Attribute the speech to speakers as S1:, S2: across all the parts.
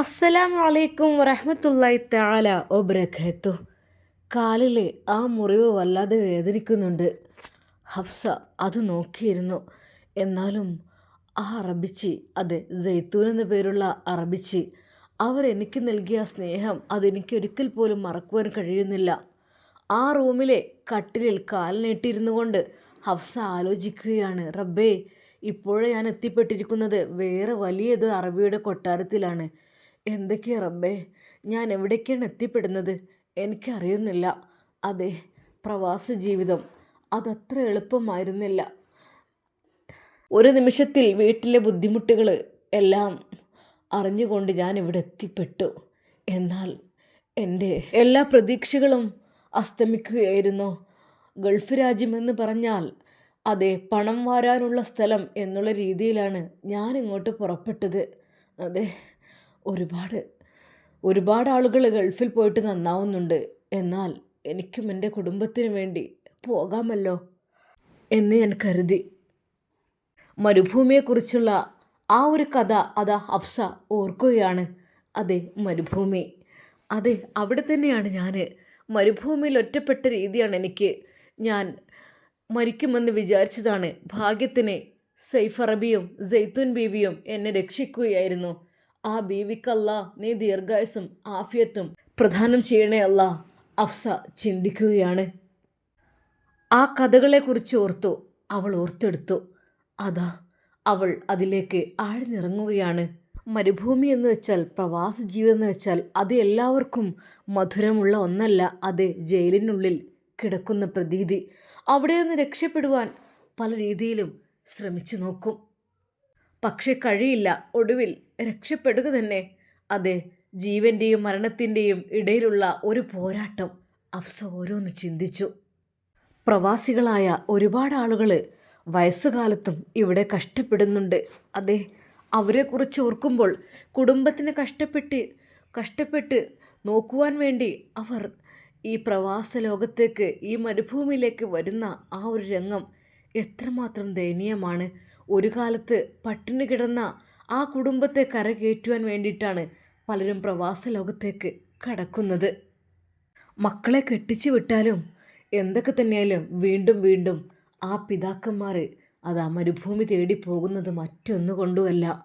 S1: അസ്സലാമു അലൈക്കും വറഹ്മത്തുള്ളാഹി തആല ഒബ്രഖത്തു കാലിലെ ആ മുറിവ് വല്ലാതെ വേദനിക്കുന്നുണ്ട്. ഹഫ്സ അത് നോക്കിയിരുന്നു. എന്നാലും ആ അറബിച്ചി അതെ ജയ്ത്തൂൻ എന്ന പേരുള്ള അറബിച്ചി അവർ എനിക്ക് നൽകിയ സ്നേഹം അതെനിക്ക് ഒരിക്കൽ പോലും മറക്കുവാൻ കഴിയുന്നില്ല. ആ റൂമിലെ കട്ടിലിൽ കാൽ നീട്ടിയിരുന്നു കൊണ്ട് ഹഫ്സ ആലോചിക്കുകയാണ് റബ്ബേ ഇപ്പോഴേ ഞാൻ എത്തിപ്പെട്ടിരിക്കുന്നത് വേറെ വലിയൊരു അറബിയുടെ കൊട്ടാരത്തിലാണ്. എന്തൊക്കെയാ റബ്ബേ? ഞാൻ എവിടേക്കാണ് എത്തിപ്പെടുന്നത്? എനിക്കറിയുന്നില്ല. അതെ പ്രവാസ ജീവിതം. അതത്ര എളുപ്പമായിരുന്നില്ല. ഒരു നിമിഷത്തിൽ വീട്ടിലെ ബുദ്ധിമുട്ടുകൾ എല്ലാം അറിഞ്ഞുകൊണ്ട് ഞാൻ ഇവിടെ എത്തിപ്പെട്ടു. എന്നാൽ എന്റെ എല്ലാ പ്രതീക്ഷകളും അസ്തമിക്കുകയായിരുന്നു. ഗൾഫ് രാജ്യമെന്ന് പറഞ്ഞാൽ അതെ പണം വാരാനുള്ള സ്ഥലം എന്നുള്ള രീതിയിലാണ് ഞാൻ ഇങ്ങോട്ട് പുറപ്പെട്ടത്. അതെ. ഒരുപാട്. ഒരുപാട് ആളുകൾ ഗൾഫിൽ പോയിട്ട് നന്നാവുന്നുണ്ട്. എന്നാൽ എനിക്കും എന്റെ കുടുംബത്തിനു വേണ്ടി പോകാമല്ലോ എന്ന് ഞാൻ കരുതി. മരുഭൂമിയെക്കുറിച്ചുള്ള ആ ഒരു കഥ അതാ അഫ്സ ഓർക്കുകയാണ്. അതെ മരുഭൂമി. അതെ അവിടെ തന്നെയാണ് ഞാൻ മരുഭൂമിയിൽ ഒറ്റപ്പെട്ട രീതിയാണ് എനിക്ക്. ഞാൻ മരിക്കുമെന്ന് വിചാരിച്ചതാണ്. ഭാഗ്യത്തിന് സെയ്ഫ് അറബിയും ബീവിയും എന്നെ രക്ഷിക്കുകയായിരുന്നു. ആ ബീവിക്കല്ല നീ ദീർഘായുസും ആഫിയത്തും പ്രധാനം ചെയ്യണേ അല്ല അഫ്സ ചിന്തിക്കുകയാണ്. ആ കഥകളെക്കുറിച്ച് ഓർത്തു അവൾ ഓർത്തെടുത്തു. അതാ അവൾ അതിലേക്ക് ആഴ്ന്നിറങ്ങുകയാണ്. മരുഭൂമി എന്ന് വെച്ചാൽ പ്രവാസ ജീവിതം എന്ന് വെച്ചാൽ അത് എല്ലാവർക്കും മധുരമുള്ള ഒന്നല്ല അത് ജയിലിനുള്ളിൽ കിടക്കുന്ന പ്രതീതി. അവിടെ നിന്ന് രക്ഷപ്പെടുവാൻ പല രീതിയിലും ശ്രമിച്ചു നോക്കും. പക്ഷെ കഴിയില്ല ഒടുവിൽ രക്ഷപ്പെടുക തന്നെ. അതെ ജീവന്റെയും മരണത്തിന്റെയും ഇടയിലുള്ള ഒരു പോരാട്ടം അഫ്സ ഓരോന്ന് ചിന്തിച്ചു. പ്രവാസികളായ ഒരുപാട് ആളുകൾ വയസ്സുകാലത്തും ഇവിടെ കഷ്ടപ്പെടുന്നുണ്ട്. അതെ അവരെക്കുറിച്ച് ഓർക്കുമ്പോൾ കുടുംബത്തിന് കഷ്ടപ്പെട്ട് കഷ്ടപ്പെട്ട് നോക്കുവാൻ വേണ്ടി അവർ ഈ പ്രവാസ ലോകത്തേക്ക് ഈ മരുഭൂമിയിലേക്ക് വരുന്ന ആ ഒരു രംഗം എത്രമാത്രം ദയനീയമാണ്. ഒരു കാലത്ത് പട്ടിണി കിടന്ന ആ കുടുംബത്തെ കരകയറ്റുവാൻ വേണ്ടിയിട്ടാണ് പലരും പ്രവാസ ലോകത്തേക്ക് കടക്കുന്നത്. മക്കളെ കെട്ടിച്ചു വിട്ടാലും എന്തൊക്കെ തന്നെയായാലും വീണ്ടും വീണ്ടും ആ പിതാക്കന്മാർ അത് ആ മരുഭൂമി തേടി പോകുന്നത് മറ്റൊന്നു കൊണ്ടുമല്ല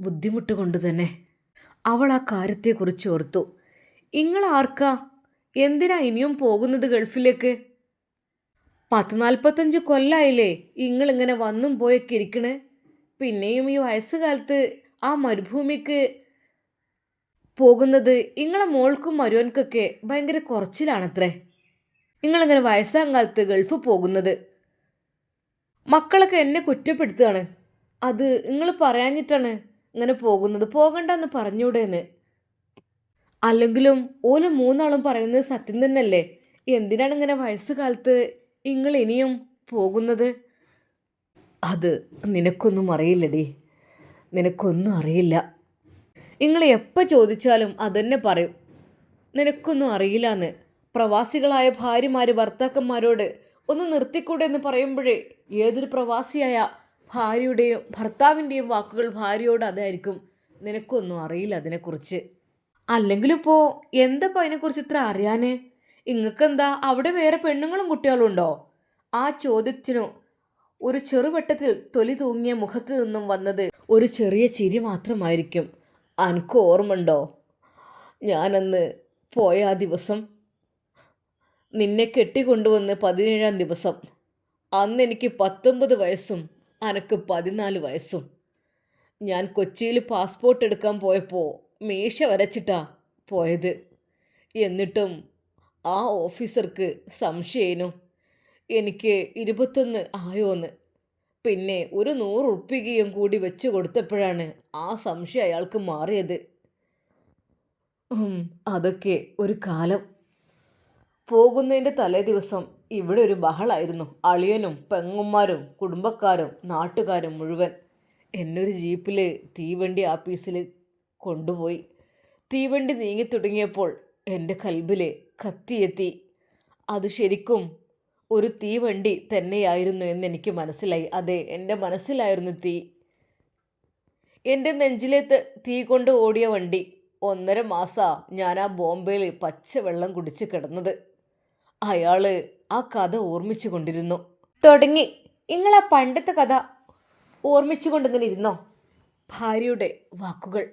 S1: ബുദ്ധിമുട്ട് കൊണ്ട് തന്നെ. അവൾ ആ കാര്യത്തെക്കുറിച്ച് ഓർത്തു. ഇങ്ങൾ ആർക്കാ എന്തിനാ ഇനിയും പോകുന്നത് ഗൾഫിലേക്ക്? പത്ത് നാൽപ്പത്തഞ്ച് കൊല്ലായില്ലേ? ഇങ്ങളിങ്ങനെ വന്നും പോയൊക്കെ ഇരിക്കണേ. പിന്നെയും ഈ വയസ്സുകാലത്ത് ആ മരുഭൂമിക്ക് പോകുന്നത് ഇങ്ങളെ മോൾക്കും മരുവൻക്കൊക്കെ ഭയങ്കര കുറച്ചിലാണത്രേ. നിങ്ങളിങ്ങനെ വയസ്സാം കാലത്ത് ഗൾഫ് പോകുന്നത്. മക്കളൊക്കെ എന്നെ കുറ്റപ്പെടുത്തുകയാണ് അത് നിങ്ങൾ പറയാഞ്ഞിട്ടാണ് ഇങ്ങനെ പോകുന്നത്. പോകണ്ടെന്ന് പറഞ്ഞൂടേന്ന്. അല്ലെങ്കിലും ഓൽ മൂന്നാളും പറയുന്നത് സത്യം തന്നെയല്ലേ? എന്തിനാണ് ഇങ്ങനെ വയസ്സുകാലത്ത് നിങ്ങൾ ഇനിയും പോകുന്നത്? അത് നിനക്കൊന്നും അറിയില്ലടി. നിനക്കൊന്നും അറിയില്ല. നിങ്ങൾ എപ്പോൾ ചോദിച്ചാലും അതന്നെ പറയും. നിനക്കൊന്നും അറിയില്ല എന്ന് പ്രവാസികളായ ഭാര്യമാർ ഭർത്താക്കന്മാരോട് ഒന്ന് നിർത്തിക്കൂടെ എന്ന് പറയുമ്പോഴേ ഏതൊരു പ്രവാസിയായ ഭാര്യയുടെയും ഭർത്താവിന്റെയും വാക്കുകൾ ഭാര്യയോട് അതായിരിക്കും. നിനക്കൊന്നും അറിയില്ല അതിനെക്കുറിച്ച്. അല്ലെങ്കിലിപ്പോൾ എന്തപ്പോൾ അതിനെക്കുറിച്ച് ഇത്ര അറിയാനേ? ഇങ്ങക്കെന്താ? അവിടെ വേറെ പെണ്ണുങ്ങളും കുട്ടികളും ഉണ്ടോ ആ ചോദ്യത്തിനു ഒരു ചെറുവട്ടത്തിൽ തൊലി തൂങ്ങിയ മുഖത്തു നിന്നും വന്നത് ഒരു ചെറിയ ചിരി മാത്രമായിരിക്കും. അനക്ക് ഓർമ്മയുണ്ടോ ഞാനന്ന് പോയ ആ ദിവസം നിന്നെ കെട്ടിക്കൊണ്ടുവന്ന് പതിനേഴാം ദിവസം. അന്ന് എനിക്ക് പത്തൊമ്പത് വയസ്സും അനക്ക് പതിനാല് വയസ്സും. ഞാൻ കൊച്ചിയിൽ പാസ്പോർട്ട് എടുക്കാൻ പോയപ്പോൾ മീശ വരച്ചിട്ടാ പോയത്. എന്നിട്ടും ആ ഓഫീസർക്ക് സംശയേനു. എനിക്ക് ഇരുപത്തൊന്ന് ആയോന്ന്. പിന്നെ ഒരു നൂറ് ഉറുപ്പികയും കൂടി വെച്ച് കൊടുത്തപ്പോഴാണ് ആ സംശയം അയാൾക്ക് മാറിയത്. അതൊക്കെ ഒരു കാലം. പോകുന്നതിന്റെ തലേ ദിവസം ഇവിടെ ഒരു ബഹളായിരുന്നു. അളിയനും പെങ്ങന്മാരും കുടുംബക്കാരും നാട്ടുകാരും മുഴുവൻ എന്നൊരു ജീപ്പിൽ തീവണ്ടി ആപ്പീസിൽ കൊണ്ടുപോയി. തീവണ്ടി നീങ്ങി തുടങ്ങിയപ്പോൾ എന്റെ കൽബിൽ കത്തിയെത്തി. അത് ശരിക്കും ഒരു തീവണ്ടി തന്നെയായിരുന്നു എന്ന് എനിക്ക് മനസ്സിലായി. അതെ എന്റെ മനസ്സിലായിരുന്നു തീ. എന്റെ നെഞ്ചിലേത്ത് തീ കൊണ്ട് ഓടിയ വണ്ടി ഒന്നര മാസാ ഞാൻ ആ ബോംബെയിൽ പച്ചവെള്ളം കുടിച്ച് കിടന്നത്. അയാൾ ആ കഥ ഓർമ്മിച്ചു കൊണ്ടിരുന്നു. തുടങ്ങി. നിങ്ങളാ പണ്ടത്തെ കഥ ഓർമ്മിച്ചു കൊണ്ടിങ്ങനെ ഇരുന്നോ? ഭാര്യയുടെ വാക്കുകൾ.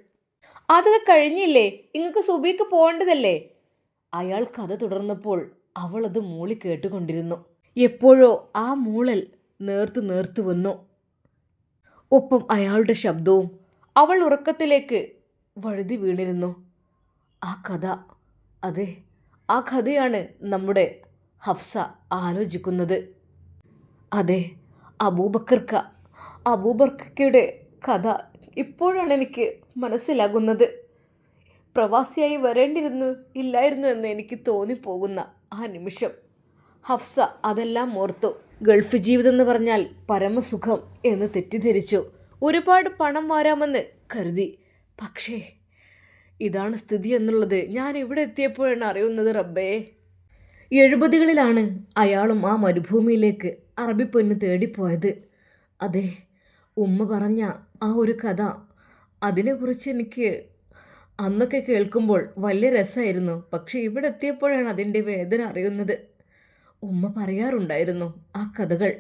S1: അതൊക്കെ കഴിഞ്ഞില്ലേ? നിങ്ങൾക്ക് സുബിക്ക് പോകേണ്ടതല്ലേ? അയാൾ കഥ തുടർന്നപ്പോൾ അവൾ അത് മൂളി കേട്ടുകൊണ്ടിരുന്നു. എപ്പോഴോ ആ മൂളൽ നേർത്തു നേർത്തു വന്നു. ഒപ്പം അയാളുടെ ശബ്ദവും അവൾ ഉറക്കത്തിലേക്ക് വഴുതി വീണിരുന്നു. ആ കഥ അതെ ആ കഥയാണ് നമ്മുടെ ഹഫ്സ ആലോചിക്കുന്നത്. അതെ അബൂബക്കർക്ക അബൂബർക്കയുടെ കഥ ഇപ്പോഴാണ് എനിക്ക് മനസ്സിലാകുന്നത്. പ്രവാസിയായി വരേണ്ടിരുന്നു ഇല്ലായിരുന്നു എന്ന് എനിക്ക് തോന്നിപ്പോകുന്ന ആ നിമിഷം. ഹഫ്സ അതെല്ലാം ഓർത്തു. ഗൾഫ് ജീവിതം എന്ന് പറഞ്ഞാൽ പരമസുഖം എന്ന് തെറ്റിദ്ധരിച്ചു. ഒരുപാട് പണം വാരാമെന്ന് കരുതി. പക്ഷേ ഇതാണ് സ്ഥിതി എന്നുള്ളത് ഞാൻ ഇവിടെ എത്തിയപ്പോഴാണ് അറിയുന്നത് റബ്ബേ. എഴുപതുകളിലാണ് അയാളും ആ മരുഭൂമിയിലേക്ക് അറബി പൊന്ന് തേടിപ്പോയത്. അതെ ഉമ്മ പറഞ്ഞ ആ ഒരു കഥ അതിനെക്കുറിച്ച് എനിക്ക് അന്നൊക്കെ കേൾക്കുമ്പോൾ വലിയ രസമായിരുന്നു. പക്ഷെ ഇവിടെ എത്തിയപ്പോഴാണ് അതിന്റെ വേദന അറിയുന്നത്. ഉമ്മ പറയാറുണ്ടായിരുന്നു ആ കഥകൾ.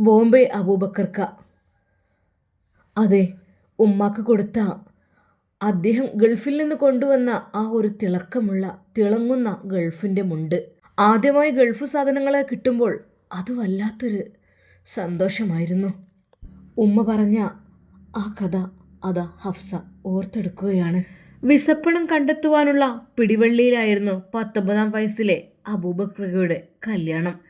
S1: ബോംബെ അബൂബക്കർക്ക. അതെ ഉമ്മാക്ക് കൊടുത്ത അദ്ദേഹം ഗൾഫിൽ നിന്ന് കൊണ്ടുവന്ന ആ ഒരു തിളക്കമുള്ള തിളങ്ങുന്ന ഗൾഫിന്റെ മുണ്ട്. ആദ്യമായി ഗൾഫ് സാധനങ്ങളെ കിട്ടുമ്പോൾ അത് വല്ലാത്തൊരു സന്തോഷമായിരുന്നു. ഉമ്മ പറഞ്ഞ ആ കഥ അതാ ഹഫ്സ ഓർത്തെടുക്കുകയാണ്. വിസപ്പണം കണ്ടെത്തുവാനുള്ള പിടിവള്ളിയിലായിരുന്നു പത്തൊമ്പതാം വയസ്സിലെ അബൂബക്രയുടെ കല്യാണം.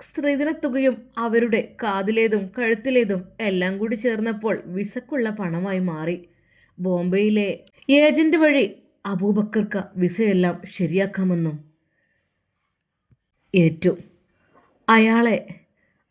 S1: സ്ത്രീധനത്തുകയും അവരുടെ കാതിലേതും കഴുത്തിലേതും എല്ലാം കൂടി ചേർന്നപ്പോൾ വിസക്കുള്ള പണമായി മാറി. ബോംബെയിലെ ഏജന്റ് വഴി അബൂബക്കർക്ക് വിസയെല്ലാം ശരിയാക്കാമെന്നും ഏറ്റു. അയാളെ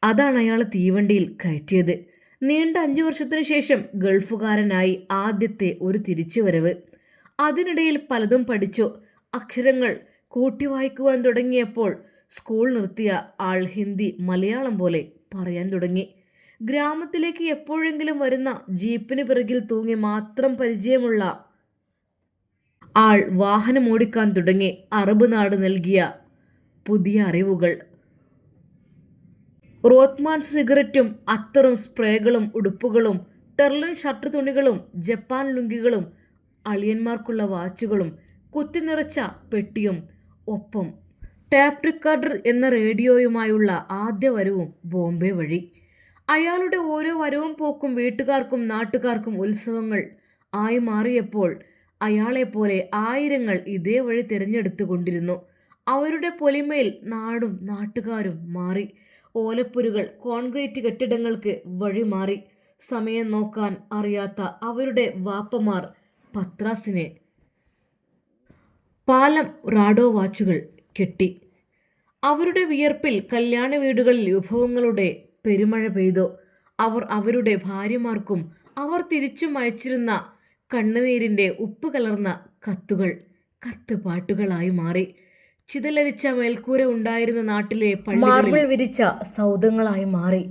S1: അതാണ് അയാൾ തീവണ്ടിയിൽ കയറ്റിയത്. നീണ്ട അഞ്ചു വർഷത്തിനു ശേഷം ഗൾഫുകാരനായി ആദ്യത്തെ ഒരു തിരിച്ചുവരവ്. അതിനിടയിൽ പലതും പഠിച്ചു. അക്ഷരങ്ങൾ കൂട്ടി വായിക്കുവാൻ തുടങ്ങിയപ്പോൾ സ്കൂൾ നിർത്തിയ ആൾ ഹിന്ദി മലയാളം പോലെ പറയാൻ തുടങ്ങി. ഗ്രാമത്തിലേക്ക് എപ്പോഴെങ്കിലും വരുന്ന ജീപ്പിന് പിറകിൽ തൂങ്ങി മാത്രം പരിചയമുള്ള ആൾ വാഹനം ഓടിക്കാൻ തുടങ്ങി. അറബ് നാട് നൽകിയ പുതിയ അറിവുകൾ. റോത്മാൻസ് സിഗരറ്റും അത്തറും സ്പ്രേകളും ഉടുപ്പുകളും ടെർലിൻ ഷർട്ട് തുണികളും ജപ്പാൻ ലുങ്കികളും അളിയന്മാർക്കുള്ള വാച്ചുകളും കുത്തിനിറച്ച പെട്ടിയും ഒപ്പം ടാപ്പ് റിക്കാർഡർ എന്ന റേഡിയോയുമായുള്ള ആദ്യ വരവും ബോംബെ വഴി. അയാളുടെ ഓരോ വരവും പോക്കും വീട്ടുകാർക്കും നാട്ടുകാർക്കും ഉത്സവങ്ങൾ ആയി മാറിയപ്പോൾ അയാളെപ്പോലെ ആയിരങ്ങൾ ഇതേ വഴി തിരഞ്ഞെടുത്തുകൊണ്ടിരുന്നു. അവരുടെ പൊലിമയിൽ നാടും നാട്ടുകാരും മാറി. ഓലപ്പുരുകൾ കോൺക്രീറ്റ് കെട്ടിടങ്ങൾക്ക് വഴിമാറി. സമയം നോക്കാൻ അറിയാത്ത അവരുടെ വാപ്പമാർ പത്രാസിനെ പാലം റാഡോ വാച്ചുകൾ കെട്ടി. അവരുടെ വിയർപ്പിൽ കല്യാണ വീടുകളിൽ വിഭവങ്ങളുടെ പെരുമഴ പെയ്തു. അവർ അവരുടെ ഭാര്യമാർക്കും അവർ തിരിച്ചും അയച്ചിരുന്ന കണ്ണുനീരിന്റെ ഉപ്പ് കലർന്ന കത്തുകൾ കത്ത് പാട്ടുകളായി മാറി. ചിതലരിച്ച മേൽക്കൂര ഉണ്ടായിരുന്ന നാട്ടിലെ മാർബിൾ വിരിച്ച സൗധങ്ങളായി മാറി.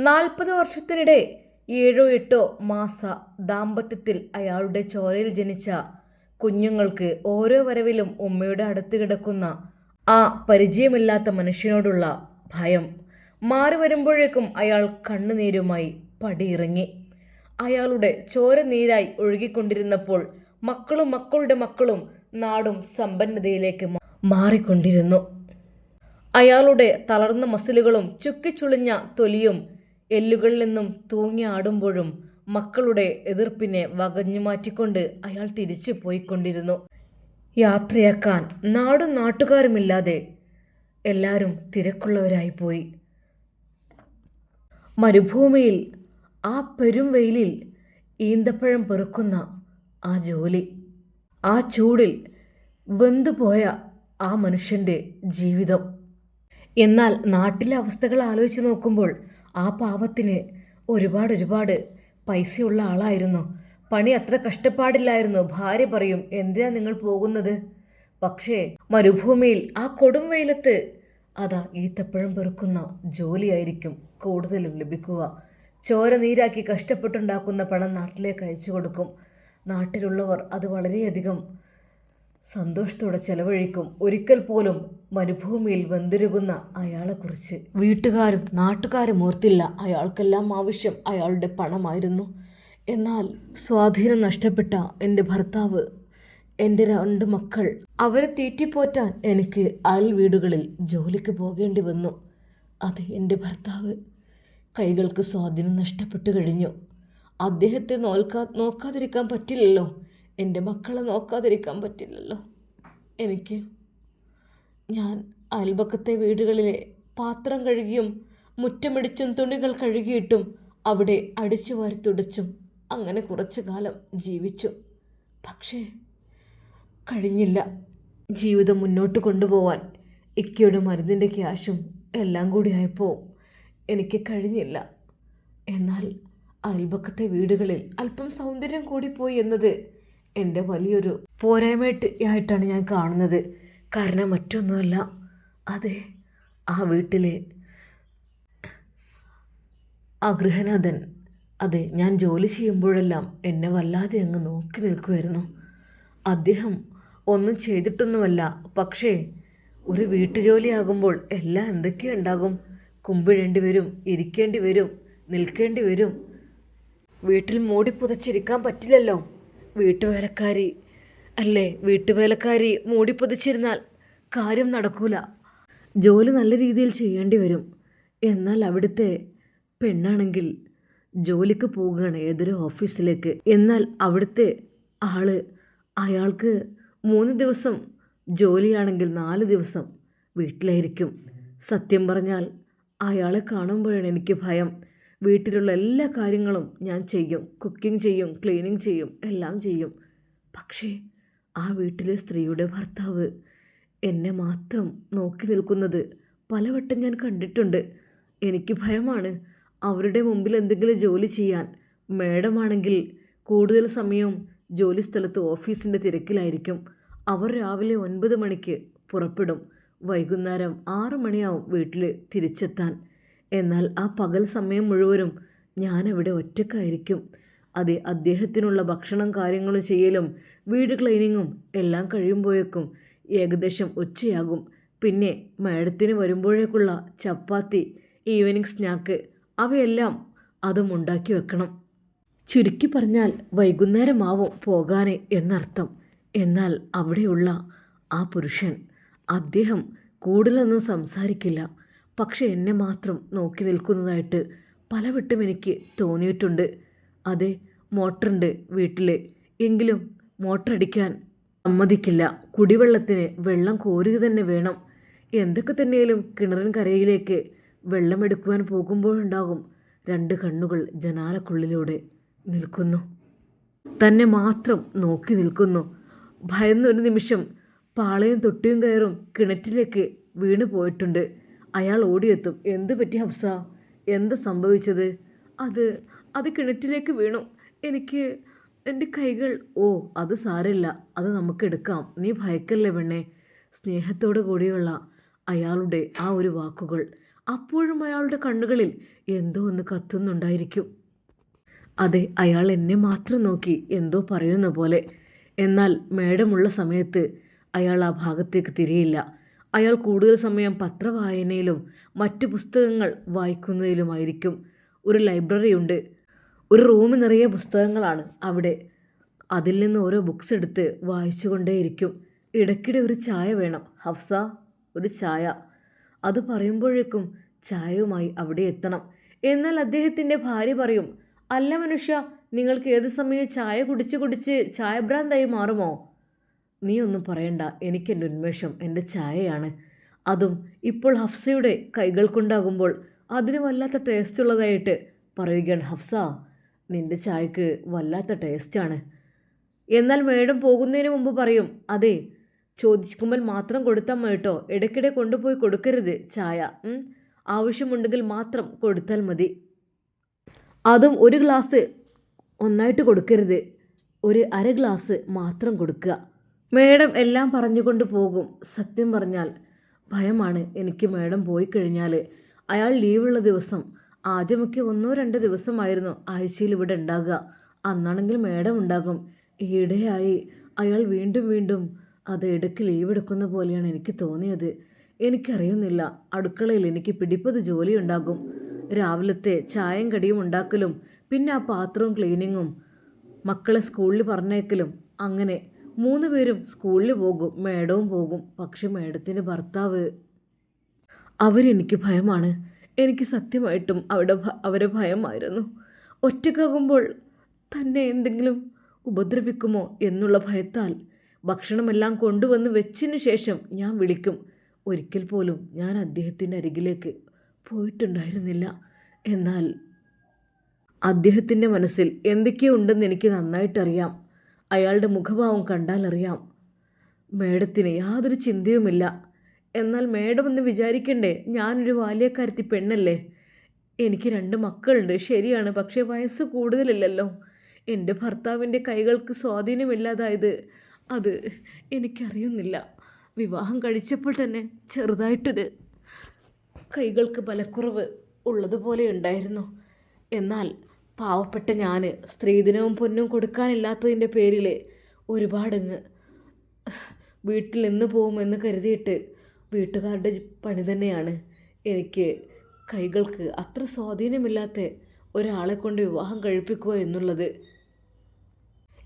S1: നാൽപ്പത് വർഷത്തിനിടെ ഏഴോ എട്ടോ മാസ ദാമ്പത്യത്തിൽ അയാളുടെ ചോരയിൽ ജനിച്ച കുഞ്ഞുങ്ങൾക്ക് ഓരോ വരവിലും ഉമ്മയുടെ അടുത്ത് കിടക്കുന്ന ആ പരിചയമില്ലാത്ത മനുഷ്യനോടുള്ള ഭയം മാറി വരുമ്പോഴേക്കും അയാൾ കണ്ണുനീരുമായി പടിയിറങ്ങി. അയാളുടെ ചോര നീരായി ഒഴുകിക്കൊണ്ടിരുന്നപ്പോൾ മക്കളും മക്കളുടെ മക്കളും നാടും സമ്പന്നതയിലേക്ക് മാറിക്കൊണ്ടിരുന്നു. അയാളുടെ തളർന്ന മസിലുകളും ചുക്കിച്ചുളിഞ്ഞ തൊലിയും എല്ലുകളിൽ നിന്നും തൂങ്ങി ആടുമ്പോഴും മക്കളുടെ എതിർപ്പിനെ വകഞ്ഞു മാറ്റിക്കൊണ്ട് അയാൾ തിരിച്ചു പോയിക്കൊണ്ടിരുന്നു. യാത്രയാക്കാൻ നാടും നാട്ടുകാരുമില്ലാതെ എല്ലാവരും തിരക്കുള്ളവരായി പോയി. മരുഭൂമിയിൽ ആ പെരും വെയിലിൽ ഈന്തപ്പഴം പെറുക്കുന്ന ആ ജോലി ആ ചൂടിൽ വെന്തുപോയ ആ മനുഷ്യന്റെ ജീവിതം. എന്നാൽ നാട്ടിലെ അവസ്ഥകൾ ആലോചിച്ച് നോക്കുമ്പോൾ ആ പാവത്തിന് ഒരുപാട് ഒരുപാട് പൈസയുള്ള ആളായിരുന്നു. പണി അത്ര കഷ്ടപ്പാടില്ലായിരുന്നു. ഭാര്യ പറയും എന്തിനാ നിങ്ങൾ പോകുന്നത്? പക്ഷേ മരുഭൂമിയിൽ ആ കൊടും വെയിലത്ത് അതാ ഈത്തപ്പഴം പെറുക്കുന്ന ജോലിയായിരിക്കും കൂടുതലും ലഭിക്കുക. ചോര നീരാക്കി കഷ്ടപ്പെട്ടുണ്ടാക്കുന്ന പണം നാട്ടിലേക്ക് അയച്ചു കൊടുക്കും. നാട്ടിലുള്ളവർ അത് വളരെയധികം സന്തോഷത്തോടെ ചെലവഴിക്കും. ഒരിക്കൽ പോലും മരുഭൂമിയിൽ വെന്തുരുകുന്ന അയാളെക്കുറിച്ച്. വീട്ടുകാരും നാട്ടുകാരും ഓർത്തില്ല അയാൾക്കെല്ലാം ആവശ്യം അയാളുടെ പണമായിരുന്നു. എന്നാൽ സ്വാധീനം നഷ്ടപ്പെട്ട എന്റെ ഭർത്താവ് എന്റെ രണ്ട് മക്കൾ അവരെ തീറ്റിപ്പോറ്റാൻ എനിക്ക് അയൽ വീടുകളിൽ ജോലിക്ക് പോകേണ്ടി വന്നു. അത് എന്റെ ഭർത്താവ് കൈകൾക്ക് സ്വാധീനം നഷ്ടപ്പെട്ടു കഴിഞ്ഞു. അദ്ദേഹത്തെ നോൽക്കാ നോക്കാതിരിക്കാൻ പറ്റില്ലല്ലോ. എന്റെ മക്കളെ നോക്കാതിരിക്കാൻ പറ്റില്ലല്ലോ. എനിക്ക് ഞാൻ അയൽപക്കത്തെ വീടുകളിലെ പാത്രം കഴുകിയും മുറ്റമിടിച്ചും തുണികൾ കഴുകിയിട്ടും അവിടെ അടിച്ചു വാരി തുടച്ചും അങ്ങനെ കുറച്ചു കാലം ജീവിച്ചു. പക്ഷേ കഴിഞ്ഞില്ല. ജീവിതം മുന്നോട്ട് കൊണ്ടുപോവാൻ ഇക്കയുടെ മരുന്നിന്റെ ക്യാഷും എല്ലാം കൂടി ആയപ്പോൾ എനിക്ക് കഴിഞ്ഞില്ല. എന്നാൽ അയൽപക്കത്തെ വീടുകളിൽ അല്പം സൗന്ദര്യം കൂടിപ്പോയി എന്നത് എന്റെ വലിയൊരു പോരായ്മയായിട്ട് ആയിട്ടാണ് ഞാൻ കാണുന്നത്. കാരണം മറ്റൊന്നുമല്ല അതെ ആ വീട്ടിലെ ആ ഗൃഹനാഥൻ അതെ ഞാൻ ജോലി ചെയ്യുമ്പോഴെല്ലാം എന്നെ വല്ലാതെ അങ്ങ് നോക്കി നിൽക്കുമായിരുന്നു അദ്ദേഹം ഒന്നും ചെയ്തിട്ടൊന്നുമല്ല പക്ഷേ ഒരു വീട്ടുജോലിയാകുമ്പോൾ എല്ലാം എന്തൊക്കെയുണ്ടാകും? കുമ്പിഴേണ്ടി വരും ഇരിക്കേണ്ടി വരും നിൽക്കേണ്ടി വരും. വീട്ടിൽ മൂടി പുതച്ചിരിക്കാൻ പറ്റില്ലല്ലോ. വീട്ടുവേലക്കാരി. അല്ലേ വീട്ടുവേലക്കാരി മൂടി പുതച്ചിരുന്നാൽ കാര്യം നടക്കൂല. ജോലി നല്ല രീതിയിൽ ചെയ്യേണ്ടി വരും. എന്നാൽ അവിടുത്തെ പെണ്ണാണെങ്കിൽ ജോലിക്ക് പോവുകയാണ് ഏതൊരു ഓഫീസിലേക്ക്. എന്നാൽ അവിടുത്തെ ആൾ അയാൾക്ക് മൂന്ന് ദിവസം ജോലിയാണെങ്കിൽ നാല് ദിവസം വീട്ടിലായിരിക്കും. സത്യം പറഞ്ഞാൽ അയാളെ കാണുമ്പോഴാണ് എനിക്ക് ഭയം. വീട്ടിലുള്ള എല്ലാ കാര്യങ്ങളും ഞാൻ ചെയ്യും. കുക്കിംഗ് ചെയ്യും ക്ലീനിങ് ചെയ്യും എല്ലാം ചെയ്യും. പക്ഷേ ആ വീട്ടിലെ സ്ത്രീയുടെ ഭർത്താവ് എന്നെ മാത്രം നോക്കി നിൽക്കുന്നത് പലവട്ടം ഞാൻ കണ്ടിട്ടുണ്ട്. എനിക്ക് ഭയമാണ് അവരുടെ മുമ്പിൽ എന്തെങ്കിലും ജോലി ചെയ്യാൻ. മേഡമാണെങ്കിൽ കൂടുതൽ സമയവും ജോലി സ്ഥലത്ത് ഓഫീസിന്റെ തിരക്കിലായിരിക്കും. അവർ രാവിലെ ഒൻപത് മണിക്ക് പുറപ്പെടും. വൈകുന്നേരം ആറ് മണിയാവും വീട്ടിൽ തിരിച്ചെത്താൻ. എന്നാൽ ആ പകൽ സമയം മുഴുവനും ഞാനവിടെ ഒറ്റക്കായിരിക്കും അതെ അദ്ദേഹത്തിനുള്ള ഭക്ഷണം കാര്യങ്ങളും ചെയ്യലും വീട് ക്ലീനിങ്ങും എല്ലാം കഴിയുമ്പോഴേക്കും ഏകദേശം ഉച്ചയാകും. പിന്നെ മാഡത്തിന് വരുമ്പോഴേക്കുള്ള ചപ്പാത്തി ഈവനിങ് സ്നാക്ക് അവയെല്ലാം അതും ഉണ്ടാക്കി വെക്കണം. ചുരുക്കി പറഞ്ഞാൽ വൈകുന്നേരമാവും പോകാനെ എന്നർത്ഥം. എന്നാൽ അവിടെയുള്ള ആ പുരുഷൻ അദ്ദേഹം കൂടുതലൊന്നും സംസാരിക്കില്ല. പക്ഷെ എന്നെ മാത്രം നോക്കി നിൽക്കുന്നതായിട്ട് പലവട്ടം എനിക്ക് തോന്നിയിട്ടുണ്ട്. അതെ മോട്ടറുണ്ട് വീട്ടിൽ എങ്കിലും മോട്ടറടിക്കാൻ സമ്മതിക്കില്ല. കുടിവെള്ളത്തിന് വെള്ളം കോരുക തന്നെ വേണം. എന്തൊക്കെ തന്നെയാലും കിണറിൻ കരയിലേക്ക് വെള്ളമെടുക്കുവാൻ പോകുമ്പോഴുണ്ടാകും രണ്ട് കണ്ണുകൾ ജനാലക്കുള്ളിലൂടെ നിൽക്കുന്നു. തന്നെ മാത്രം നോക്കി നിൽക്കുന്നു. ഭയന്നൊരു നിമിഷം പാളയും തൊട്ടിയും കയറും കിണറ്റിലേക്ക് വീണു പോയിട്ടുണ്ട് അയാൾ ഓടിയെത്തും. എന്തു പറ്റി ഹഫ്സ എന്ത് സംഭവിച്ചത്? അത് അത് കിണറ്റിലേക്ക് വീണു. എനിക്ക് എന്റെ കൈകൾ ഓ അത് സാരമില്ല. അത് നമുക്ക് എടുക്കാം. നീ ഭയക്കല്ലേ പെണ്ണെ? സ്നേഹത്തോടു കൂടിയുള്ള അയാളുടെ ആ ഒരു വാക്കുകൾ അപ്പോഴും അയാളുടെ കണ്ണുകളിൽ എന്തോ ഒന്ന് കത്തുന്നുണ്ടായിരിക്കും. അതെ അയാൾ എന്നെ മാത്രം നോക്കി എന്തോ പറയുന്ന പോലെ. എന്നാൽ മേഡമുള്ള സമയത്ത് അയാൾ ആ ഭാഗത്തേക്ക് തിരിയില്ല. അയാൾ കൂടുതൽ സമയം പത്രവായനയിലും മറ്റു പുസ്തകങ്ങൾ വായിക്കുന്നതിലുമായിരിക്കും. ഒരു ലൈബ്രറി ഉണ്ട് ഒരു റൂം നിറയെ പുസ്തകങ്ങളാണ് അവിടെ. അതിൽ നിന്ന് ഓരോ ബുക്സ് എടുത്ത് വായിച്ചുകൊണ്ടേയിരിക്കും. ഇടയ്ക്കിടെ ഒരു ചായ വേണം. ഹഫ്സ ഒരു ചായ. അത് പറയുമ്പോഴേക്കും ചായയുമായി അവിടെ എത്തണം. എന്നാൽ അദ്ദേഹത്തിന്റെ ഭാര്യ പറയും അല്ല മനുഷ്യ നിങ്ങൾക്ക് ഏത് സമയവും ചായ കുടിച്ച് കുടിച്ച് ചായ മാറുമോ? നീ ഒന്നും പറയണ്ട. എനിക്കെന്റെ ഉന്മേഷം എന്റെ ചായയാണ് അതും ഇപ്പോൾ ഹഫ്സയുടെ കൈകൾ കൊണ്ടാകുമ്പോൾ അതിന് വല്ലാത്ത ടേസ്റ്റ് ഉള്ളതായിട്ട് പറയുകയാണ് ഹഫ്സ. നിന്റെ ചായക്ക് വല്ലാത്ത ടേസ്റ്റാണ് എന്നാൽ മേഡം പോകുന്നതിന് മുമ്പ് പറയും അതെ ചോദിക്കുമ്പോൾ മാത്രം കൊടുത്താൽ മതി കേട്ടോ ഇടയ്ക്കിടെ കൊണ്ടുപോയി കൊടുക്കരുത് ചായ ആവശ്യമുണ്ടെങ്കിൽ മാത്രം കൊടുത്താൽ മതി. അതും ഒരു ഗ്ലാസ് ഒന്നായിട്ട് കൊടുക്കരുത്. ഒരു അര ഗ്ലാസ് മാത്രം കൊടുക്കുക. മേഡം എല്ലാം പറഞ്ഞുകൊണ്ട് പോകും. സത്യം പറഞ്ഞാൽ ഭയമാണ് എനിക്ക് മേഡം പോയി കഴിഞ്ഞാൽ അയാൾ ലീവുള്ള ദിവസം ആദ്യമൊക്കെ ഒന്നോ രണ്ടോ ദിവസമായിരുന്നു ആഴ്ചയിൽ ഇവിടെ ഉണ്ടാകുക. അന്നാണെങ്കിൽ മേഡം ഉണ്ടാകും. ഈയിടെയായി അയാൾ വീണ്ടും വീണ്ടും അത് ഇടയ്ക്ക് ലീവ് എടുക്കുന്ന പോലെയാണ് എനിക്ക് തോന്നിയത്. എനിക്കറിയുന്നില്ല അടുക്കളയിൽ എനിക്ക് പിടിപ്പത് ജോലി ഉണ്ടാകും രാവിലത്തെ ചായയും കടിയും ഉണ്ടാക്കലും പിന്നെ ആ പാത്രവും ക്ലീനിങ്ങും മക്കളെ സ്കൂളിൽ പറഞ്ഞേക്കലും അങ്ങനെ മൂന്ന് പേരും സ്കൂളിൽ പോകും മേഡവും പോകും. പക്ഷെ മേഡത്തിന്റെ ഭർത്താവ് അവരെനിക്ക് ഭയമാണ്. എനിക്ക് സത്യമായിട്ടും അവിടെ അവരെ ഭയമായിരുന്നു. ഒറ്റക്കാകുമ്പോൾ തന്നെ എന്തെങ്കിലും ഉപദ്രവിക്കുമോ എന്നുള്ള ഭയത്താൽ ഭക്ഷണമെല്ലാം കൊണ്ടുവന്ന് വെച്ചതിന് ശേഷം ഞാൻ വിളിക്കും. ഒരിക്കൽ പോലും ഞാൻ അദ്ദേഹത്തിന്റെ അരികിലേക്ക് പോയിട്ടുണ്ടായിരുന്നില്ല. എന്നാൽ അദ്ദേഹത്തിന്റെ മനസ്സിൽ എന്തൊക്കെയുണ്ടെന്ന് എനിക്ക് നന്നായിട്ടറിയാം. അയാളുടെ മുഖഭാവം കണ്ടാലറിയാം മേഡത്തിന് യാതൊരു ചിന്തയുമില്ല. എന്നാൽ മേഡം എന്ന് വിചാരിക്കണ്ടേ ഞാനൊരു ബാല്യക്കാരത്തി പെണ്ണല്ലേ? എനിക്ക് രണ്ട് മക്കളുണ്ട് ശരിയാണ് പക്ഷേ വയസ്സ് കൂടുതലില്ലല്ലോ. എന്റെ ഭർത്താവിന്റെ കൈകൾക്ക് സ്വാധീനമില്ലാതായത്. അത് എനിക്കറിയുന്നില്ല. വിവാഹം കഴിച്ചപ്പോൾ തന്നെ ചെറുതായിട്ടൊരു കൈകൾക്ക് ബലക്കുറവ് ഉള്ളതുപോലെ ഉണ്ടായിരുന്നു. എന്നാൽ പാവപ്പെട്ട ഞാൻ സ്ത്രീധനവും പൊന്നും കൊടുക്കാനില്ലാത്തതിന്റെ പേരിൽ ഒരുപാടങ്ങ് വീട്ടിൽ നിന്ന് പോകുമെന്ന് കരുതിയിട്ട് വീട്ടുകാരുടെ പണി തന്നെയാണ്. എനിക്ക് കൈകൾക്ക് അത്ര സ്വാധീനമില്ലാത്ത ഒരാളെ കൊണ്ട് വിവാഹം കഴിപ്പിക്കുക എന്നുള്ളത്.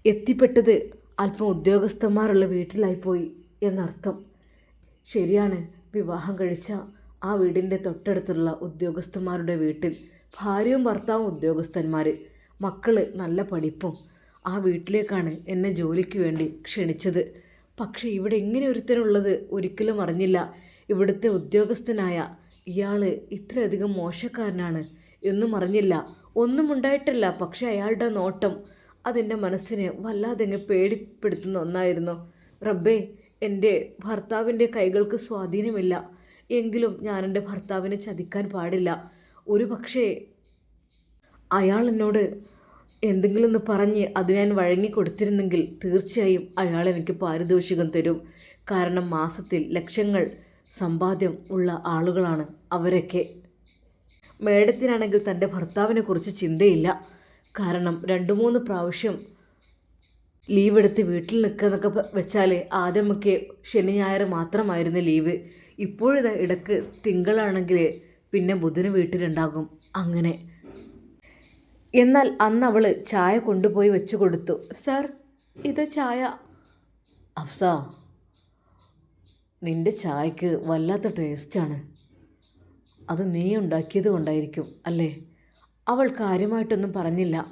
S1: എത്തിപ്പെട്ടത് അല്പം ഉദ്യോഗസ്ഥന്മാരുള്ള വീട്ടിലായിപ്പോയി എന്നർത്ഥം. ശരിയാണ് വിവാഹം കഴിച്ച ആ വീടിന്റെ തൊട്ടടുത്തുള്ള ഉദ്യോഗസ്ഥന്മാരുടെ വീട്ടിൽ ഭാര്യയും ഭർത്താവും ഉദ്യോഗസ്ഥന്മാർ മക്കൾ നല്ല പഠിപ്പും. ആ വീട്ടിലേക്കാണ് എന്നെ ജോലിക്ക് വേണ്ടി ക്ഷണിച്ചത്. പക്ഷേ ഇവിടെ എങ്ങനെ ഒരുത്തനുള്ളത് ഒരിക്കലും അറിഞ്ഞില്ല. ഇവിടുത്തെ ഉദ്യോഗസ്ഥനായ ഇയാൾ ഇത്രയധികം മോശക്കാരനാണ് എന്നും അറിഞ്ഞില്ല. ഒന്നും ഉണ്ടായിട്ടില്ല പക്ഷേ അയാളുടെ നോട്ടം അതെന്റെ മനസ്സിനെ വല്ലാതെ പേടിപ്പെടുത്തുന്ന ഒന്നായിരുന്നു. റബ്ബേ എന്റെ ഭർത്താവിന്റെ കൈകൾക്ക് സ്വാധീനമില്ല. എങ്കിലും ഞാൻ എന്റെ ഭർത്താവിനെ ചതിക്കാൻ പാടില്ല. ഒരു പക്ഷേ അയാൾ എന്നോട് എന്തെങ്കിലും ഒന്ന് പറഞ്ഞ് അത് ഞാൻ വഴങ്ങി കൊടുത്തിരുന്നെങ്കിൽ തീർച്ചയായും അയാൾ എനിക്ക് പാരിതോഷികം തരും. കാരണം മാസത്തിൽ ലക്ഷങ്ങൾ സമ്പാദ്യം ഉള്ള ആളുകളാണ് അവരൊക്കെ. മേഡത്തിനാണെങ്കിൽ തന്റെ ഭർത്താവിനെ കുറിച്ച് ചിന്തയില്ല. കാരണം രണ്ട് മൂന്ന് പ്രാവശ്യം ലീവ് എടുത്ത് വീട്ടിൽ നിൽക്കുന്നൊക്കെ വെച്ചാൽ ആദ്യമൊക്കെ ശനി ഞായർ മാത്രമായിരുന്നു ലീവ്. ഇപ്പോഴിതാ ഇടയ്ക്ക് തിങ്കളാണെങ്കിൽ പിന്നെ ബുധന് വീട്ടിലുണ്ടാകും അങ്ങനെ. എന്നാൽ അന്ന് അവൾ ചായ കൊണ്ടുപോയി വെച്ച് കൊടുത്തു. സർ ഇത് ചായ. അഫ്സ നിന്റെ ചായക്ക് വല്ലാത്ത ടേസ്റ്റാണ്. അത് നീ ഉണ്ടാക്കിയത് കൊണ്ടായിരിക്കും അല്ലേ? അവൾ കാര്യമായിട്ടൊന്നും പറഞ്ഞില്ല.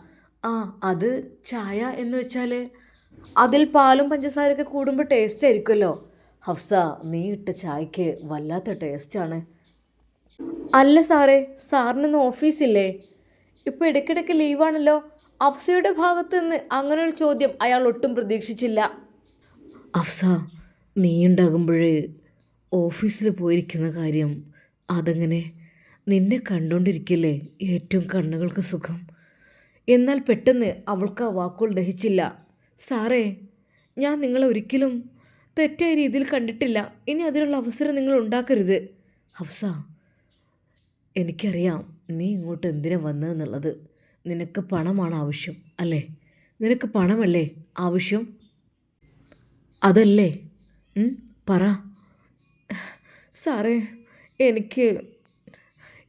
S1: ആ അത് ചായ എന്ന് വെച്ചാൽ അതിൽ പാലും പഞ്ചസാരയൊക്കെ കൂടുമ്പോൾ ടേസ്റ്റ് ആയിരിക്കുമല്ലോ. ഹഫ്സ നീ ഇട്ട ചായക്ക് വല്ലാത്ത ടേസ്റ്റാണ്. അല്ല സാറേ സാറിനൊന്ന് ഓഫീസില്ലേ? ഇപ്പോൾ ഇടയ്ക്കിടയ്ക്ക് ലീവാണല്ലോ. അഫ്സയുടെ ഭാഗത്ത് നിന്ന് അങ്ങനൊരു ചോദ്യം അയാൾ ഒട്ടും പ്രതീക്ഷിച്ചില്ല. അഫ്സ നീ ഉണ്ടാകുമ്പോഴേ ഓഫീസിൽ പോയിരിക്കുന്ന കാര്യം അതങ്ങനെ? നിന്നെ കണ്ടുകൊണ്ടിരിക്കില്ലേ ഏറ്റവും കണ്ണുകൾക്ക് സുഖം. എന്നാൽ പെട്ടെന്ന് അവൾക്ക് ആ വാക്കുകൾ ദഹിച്ചില്ല. സാറേ ഞാൻ നിങ്ങളെ ഒരിക്കലും തെറ്റായ രീതിയിൽ കണ്ടിട്ടില്ല. ഇനി അതിനുള്ള അവസരം നിങ്ങൾ ഉണ്ടാക്കരുത്. ഹഫ്സ എനിക്കറിയാം നീ ഇങ്ങോട്ട് എന്തിനാ വന്നതെന്നുള്ളത് നിനക്ക് പണമാണ് ആവശ്യം അല്ലേ? നിനക്ക് പണമല്ലേ ആവശ്യം? അതല്ലേ? പറ. സാറേ എനിക്ക്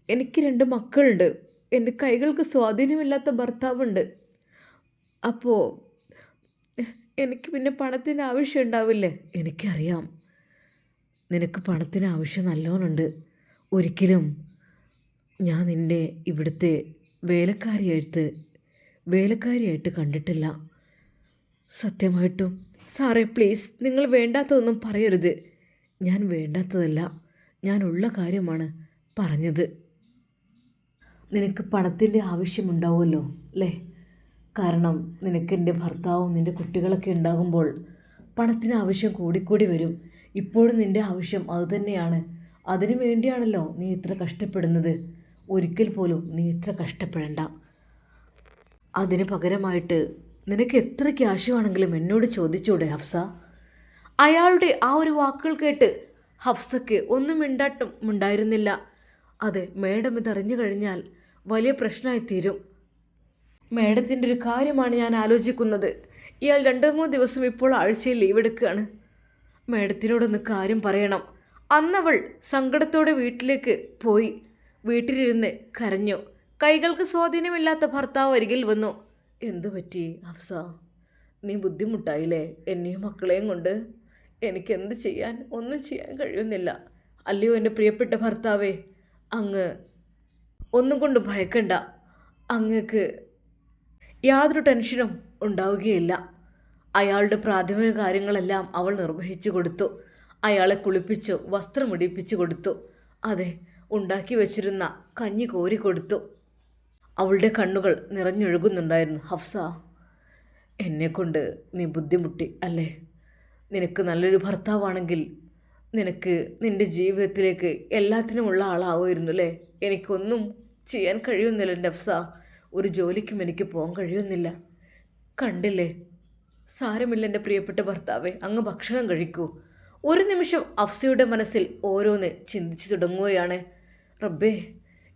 S1: എനിക്ക് രണ്ട് മക്കളുണ്ട്. എന്റെ കൈകൾക്ക് സ്വാധീനമില്ലാത്ത ഭർത്താവുണ്ട്. അപ്പോൾ എനിക്ക് പിന്നെ പണത്തിന് ആവശ്യം ഉണ്ടാവില്ലേ? എനിക്കറിയാം. നിനക്ക് പണത്തിന് ആവശ്യം നല്ലോണുണ്ട്. ഒരിക്കലും ഞാൻ നിന്നെ ഇവിടുത്തെ വേലക്കാരിയായിട്ട് വേലക്കാരിയായിട്ട് കണ്ടിട്ടില്ല. സത്യമായിട്ടും സാറേ പ്ലീസ് നിങ്ങൾ വേണ്ടാത്തതൊന്നും പറയരുത്. ഞാൻ വേണ്ടാത്തതല്ല ഞാനുള്ള കാര്യമാണ് പറഞ്ഞത്. നിനക്ക് പണത്തിന്റെ ആവശ്യമുണ്ടാവുമല്ലോ അല്ലേ കാരണം നിനക്ക് എന്റെ ഭർത്താവും നിന്റെ കുട്ടികളൊക്കെ ഉണ്ടാകുമ്പോൾ പണത്തിന് ആവശ്യം കൂടിക്കൂടി വരും. ഇപ്പോഴും നിന്റെ ആവശ്യം അതുതന്നെയാണ് അതിനു വേണ്ടിയാണല്ലോ നീ ഇത്ര കഷ്ടപ്പെടുന്നത്. ഒരിക്കൽ പോലും നീ ഇത്ര കഷ്ടപ്പെടണ്ട. അതിന് പകരമായിട്ട് നിനക്ക് എത്ര ക്യാഷ് വേണമെങ്കിലും എന്നോട് ചോദിച്ചൂടെ ഹഫ്സ? അയാളുടെ ആ ഒരു വാക്കുകൾ കേട്ട് ഹഫ്സയ്ക്ക് ഒന്നും മിണ്ടാട്ടും ഉണ്ടായിരുന്നില്ല. അതെ മേഡം ഇതറിഞ്ഞു കഴിഞ്ഞാൽ വലിയ പ്രശ്നമായി തീരും മേഡത്തിന്റെ ഒരു കാര്യമാണ് ഞാൻ ആലോചിക്കുന്നത്. ഇയാൾ രണ്ട് മൂന്ന് ദിവസം ഇപ്പോൾ ആഴ്ചയിൽ ലീവ് എടുക്കുകയാണ്. മേഡത്തിനോടൊന്ന് കാര്യം പറയണം. അന്നവൾ സങ്കടത്തോടെ വീട്ടിലേക്ക് പോയി. വീട്ടിലിരുന്ന് കരഞ്ഞു. കൈകൾക്ക് സ്വാധീനമില്ലാത്ത ഭർത്താവ് അരികിൽ വന്നു. എന്തു പറ്റി അഫ്സ? നീ ബുദ്ധിമുട്ടായില്ലേ? എന്നെയും മക്കളെയും കൊണ്ട് എനിക്ക് എന്ത് ചെയ്യാൻ? ഒന്നും ചെയ്യാൻ കഴിയുന്നില്ല. അല്ലയോ എന്റെ പ്രിയപ്പെട്ട ഭർത്താവേ അങ്ങ് ഒന്നും കൊണ്ട് ഭയക്കണ്ട. അങ്ങക്ക് യാതൊരു ടെൻഷനും ഉണ്ടാവുകയില്ല. അയാളുടെ പ്രാഥമിക കാര്യങ്ങളെല്ലാം അവൾ നിർവഹിച്ചു കൊടുത്തു. അയാളെ കുളിപ്പിച്ചു വസ്ത്രമുടിപ്പിച്ചു കൊടുത്തു. അതെ ഉണ്ടാക്കി വെച്ചിരുന്ന കഞ്ഞി കോരി കൊടുത്തു. അവളുടെ കണ്ണുകൾ നിറഞ്ഞൊഴുകുന്നുണ്ടായിരുന്നു. ഹഫ്സ എന്നെക്കൊണ്ട് നീ ബുദ്ധിമുട്ടി അല്ലേ? നിനക്ക് നല്ലൊരു ഭർത്താവാണെങ്കിൽ നിനക്ക് നിന്റെ ജീവിതത്തിലേക്ക് എല്ലാത്തിനുമുള്ള ആളാവുമായിരുന്നു അല്ലേ? എനിക്കൊന്നും ചെയ്യാൻ കഴിയുന്നില്ല അഫ്സ ഒരു ജോലിക്കും എനിക്ക് പോകാൻ കഴിയുന്നില്ല. കണ്ടില്ലേ? സാരമില്ല എന്റെ പ്രിയപ്പെട്ട ഭർത്താവെ അങ്ങ് ഭക്ഷണം കഴിക്കൂ. ഒരു നിമിഷം അഫ്സയുടെ മനസ്സിൽ ഓരോന്ന് ചിന്തിച്ചു തുടങ്ങുകയാണ്. റബ്ബേ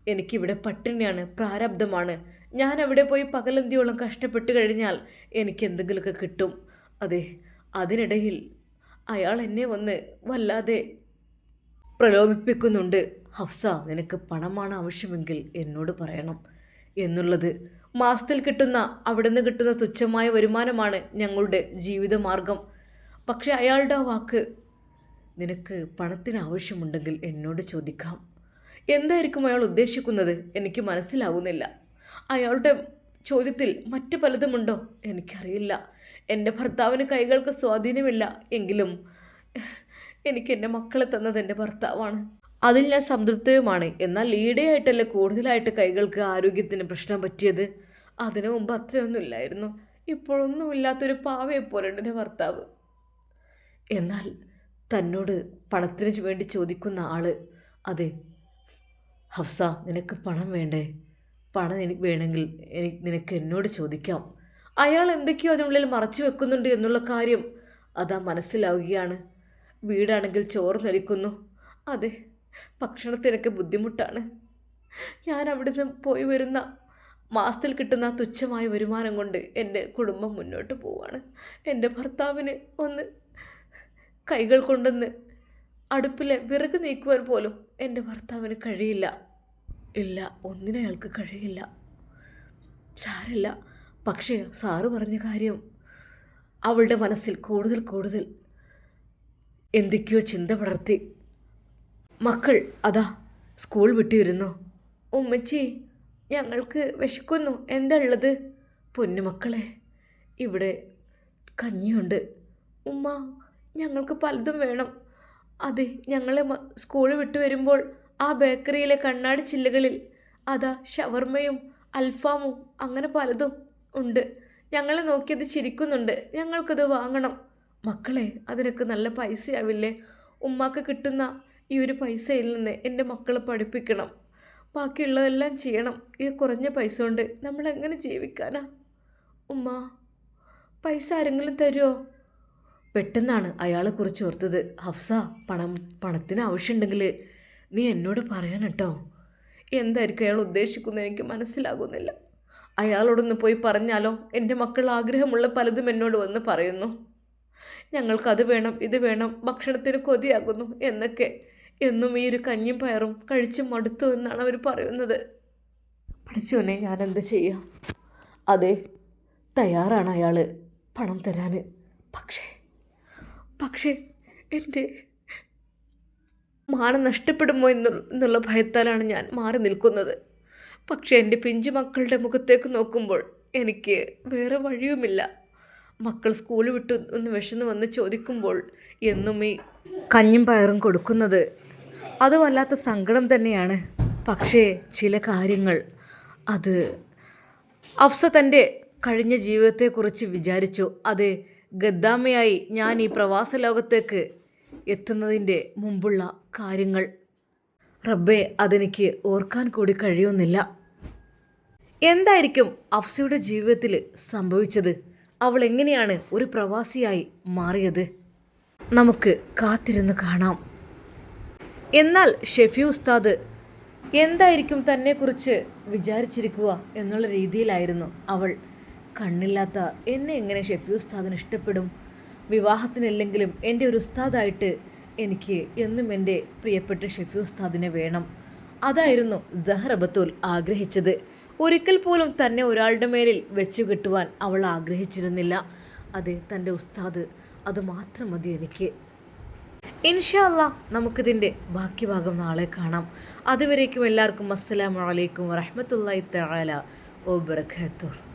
S1: എനിക്കിവിടെ പട്ടിണിയാണ് പ്രാരബ്ധമാണ്. ഞാൻ അവിടെ പോയി പകലന്തിയോളം കഷ്ടപ്പെട്ട് കഴിഞ്ഞാൽ എനിക്ക് എന്തെങ്കിലുമൊക്കെ കിട്ടും. അതെ അതിനിടയിൽ അയാൾ എന്നെ വന്ന് വല്ലാതെ പ്രലോഭിപ്പിക്കുന്നുണ്ട്. ഹഫ്സ നിനക്ക് പണമാണ് ആവശ്യമെങ്കിൽ എന്നോട് പറയണം. എന്നുള്ളത് മാസത്തിൽ കിട്ടുന്ന അവിടുന്ന് കിട്ടുന്ന തുച്ഛമായ വരുമാനമാണ് ഞങ്ങളുടെ ജീവിതമാർഗം. പക്ഷെ അയാളുടെ വാക്ക് നിനക്ക് പണത്തിന് ആവശ്യമുണ്ടെങ്കിൽ എന്നോട് ചോദിക്കാം. എന്തായിരിക്കും അയാൾ ഉദ്ദേശിക്കുന്നത്? എനിക്ക് മനസ്സിലാവുന്നില്ല. അയാളുടെ ചോദ്യത്തിൽ മറ്റു പലതുമുണ്ടോ എനിക്കറിയില്ല. എന്റെ ഭർത്താവിന് കൈകൾക്ക് സ്വാധീനമില്ല. എങ്കിലും എനിക്ക് എന്റെ മക്കളെ തന്നത് എന്റെ ഭർത്താവാണ്. അതിൽ ഞാൻ സംതൃപ്തയുമാണ്. എന്നാൽ ഈടെയായിട്ടല്ലേ കൂടുതലായിട്ട് കൈകൾക്ക് ആരോഗ്യത്തിന് പ്രശ്നം പറ്റിയത്? അതിനു മുമ്പ് അത്രയൊന്നും ഇല്ലായിരുന്നു ഇപ്പോഴൊന്നുമില്ലാത്തൊരു പാവയെ പോലെയുണ്ട് എന്റെ ഭർത്താവ്. എന്നാൽ തന്നോട് പണത്തിന് വേണ്ടി ചോദിക്കുന്ന ആൾ അതെ ഹഫ്സ നിനക്ക് പണം വേണ്ടേ? പണം എനിക്ക് വേണമെങ്കിൽ എനിക്ക് നിനക്ക് എന്നോട് ചോദിക്കാം. അയാൾ എന്തൊക്കെയോ അതിനുള്ളിൽ മറച്ചു വെക്കുന്നുണ്ട് എന്നുള്ള കാര്യം അതാ മനസ്സിലാവുകയാണ്. വീടാണെങ്കിൽ ചോർന്നൊലിക്കുന്നു അതെ ഭക്ഷണത്തിനൊക്കെ ബുദ്ധിമുട്ടാണ്. ഞാൻ അവിടുന്ന് പോയി വരുന്ന മാസത്തിൽ കിട്ടുന്ന തുച്ഛമായ വരുമാനം കൊണ്ട് എന്റെ കുടുംബം മുന്നോട്ട് പോവാണ്. എന്റെ ഭർത്താവിന് ഒന്ന് കൈകൾ കൊണ്ടുവന്ന് അടുപ്പിലെ വിറക് നീക്കുവാൻ പോലും എന്റെ ഭർത്താവിന് കഴിയില്ല. ഇല്ല ഒന്നിനും അയാൾക്ക് കഴിയില്ല. സാരല്ല പക്ഷേ സാറ് പറഞ്ഞ കാര്യം അവളുടെ മനസ്സിൽ കൂടുതൽ കൂടുതൽ എന്തൊക്കെയോ ചിന്ത പടർത്തി. മക്കൾ അതാ സ്കൂൾ വിട്ടിരുന്നു. ഉമ്മച്ചി ഞങ്ങൾക്ക് വിശക്കുന്നു. എന്താ ഉള്ളത്? പൊന്നുമക്കളെ ഇവിടെ കഞ്ഞിയുണ്ട്. ഉമ്മ ഞങ്ങൾക്ക് പലതും വേണം. അതെ ഞങ്ങൾ സ്കൂൾ വിട്ടു വരുമ്പോൾ ആ ബേക്കറിയിലെ കണ്ണാടി ചില്ലുകളിൽ അതാ ഷവർമയും അൽഫാമും അങ്ങനെ പലതും ഉണ്ട്. ഞങ്ങളെ നോക്കിയത് ചിരിക്കുന്നുണ്ട്. ഞങ്ങൾക്കത് വാങ്ങണം. മക്കളെ അതിനൊക്കെ നല്ല പൈസയാവില്ലേ? ഉമ്മാക്ക് കിട്ടുന്ന ഈ ഒരു പൈസയിൽ നിന്ന് എന്റെ മക്കളെ പഠിപ്പിക്കണം. ബാക്കിയുള്ളതെല്ലാം ചെയ്യണം. ഈ കുറഞ്ഞ പൈസ കൊണ്ട് നമ്മളെങ്ങനെ ജീവിക്കാനാ? ഉമ്മ പൈസ ആരെങ്കിലും തരുമോ പെട്ടെന്നാണ് അയാളെ കുറിച്ച് ഓർത്തത്. ഹഫ്സ പണം പണത്തിന് ആവശ്യമുണ്ടെങ്കിൽ നീ എന്നോട് പറയാൻ കേട്ടോ. എന്തായിരിക്കും അയാൾ ഉദ്ദേശിക്കുന്നത് എനിക്ക് മനസ്സിലാകുന്നില്ല. അയാളോടൊന്ന് പോയി പറഞ്ഞാലോ? എന്റെ മക്കൾ ആഗ്രഹമുള്ള പലതും എന്നോട് വന്ന് പറയുന്നു. ഞങ്ങൾക്കത് വേണം ഇത് വേണം ഭക്ഷണത്തിന് കൊതിയാകുന്നു എന്നൊക്കെ. എന്നും ഈ ഒരു കഞ്ഞിയും പയറും കഴിച്ച് മടുത്തു എന്നാണ് അവർ പറയുന്നത്. പഠിച്ചോനെ ഞാൻ എന്ത് ചെയ്യാം? അതെ തയ്യാറാണ് അയാൾ പണം തരാൻ. പക്ഷേ പക്ഷേ എന്റെ മാനം നഷ്ടപ്പെടുമോ എന്നുള്ള ഭയത്താലാണ് ഞാൻ മാറി നിൽക്കുന്നത്. പക്ഷേ എന്റെ പിഞ്ചു മക്കളുടെ മുഖത്തേക്ക് നോക്കുമ്പോൾ എനിക്ക് വേറെ വഴിയുമില്ല. മക്കൾ സ്കൂൾ വിട്ട് ഒന്ന് വിശന്ന് വന്ന് ചോദിക്കുമ്പോൾ എന്നും ഈ കഞ്ഞും പയറും കൊടുക്കുന്നത് അത് വല്ലാത്ത സങ്കടം തന്നെയാണ്. പക്ഷേ ചില കാര്യങ്ങൾ അത് അഫ്സ തന്റെ കഴിഞ്ഞ ജീവിതത്തെക്കുറിച്ച് വിചാരിച്ചു. അത് ഗദ്ദാമയായി ഞാൻ ഈ പ്രവാസ ലോകത്തേക്ക് എത്തുന്നതിന്റെ മുമ്പുള്ള കാര്യങ്ങൾ. റബ്ബെ അതെനിക്ക് ഓർക്കാൻ കൂടി കഴിയുന്നില്ല. എന്തായിരിക്കും അഫ്സയുടെ ജീവിതത്തിൽ സംഭവിച്ചത്? അവൾ എങ്ങനെയാണ് ഒരു പ്രവാസിയായി മാറിയത്? നമുക്ക് കാത്തിരുന്ന് കാണാം. എന്നാൽ ഷെഫി ഉസ്താദ് എന്തായിരിക്കും തന്നെക്കുറിച്ച് വിചാരിച്ചിരിക്കുക എന്നുള്ള രീതിയിലായിരുന്നു അവൾ. കണ്ണില്ലാത്ത എന്നെ എങ്ങനെ ഷെഫി ഉസ്താദിന് ഇഷ്ടപ്പെടും? വിവാഹത്തിനല്ലെങ്കിലും എന്റെ ഒരു ഉസ്താദായിട്ട് എനിക്ക് എന്നും എന്റെ പ്രിയപ്പെട്ട ഷെഫി ഉസ്താദിനെ വേണം. അതായിരുന്നു സഹറബത്തുൽ ആഗ്രഹിച്ചത്. ഒരിക്കൽ പോലും തന്നെ ഒരാളുടെ മേലിൽ വെച്ചു കെട്ടുവാൻ അവൾ ആഗ്രഹിച്ചിരുന്നില്ല. അതെ തന്റെ ഉസ്താദ് അത് മാത്രം മതി എനിക്ക്. ഇൻഷല്ല നമുക്കിതിന്റെ ബാക്കി ഭാഗം നാളെ കാണാം. അതുവരേക്കും എല്ലാവർക്കും അസ്സലാമു അലൈക്കും വറഹ്മത്തുള്ളാഹി തആല വബറകാതുഹു.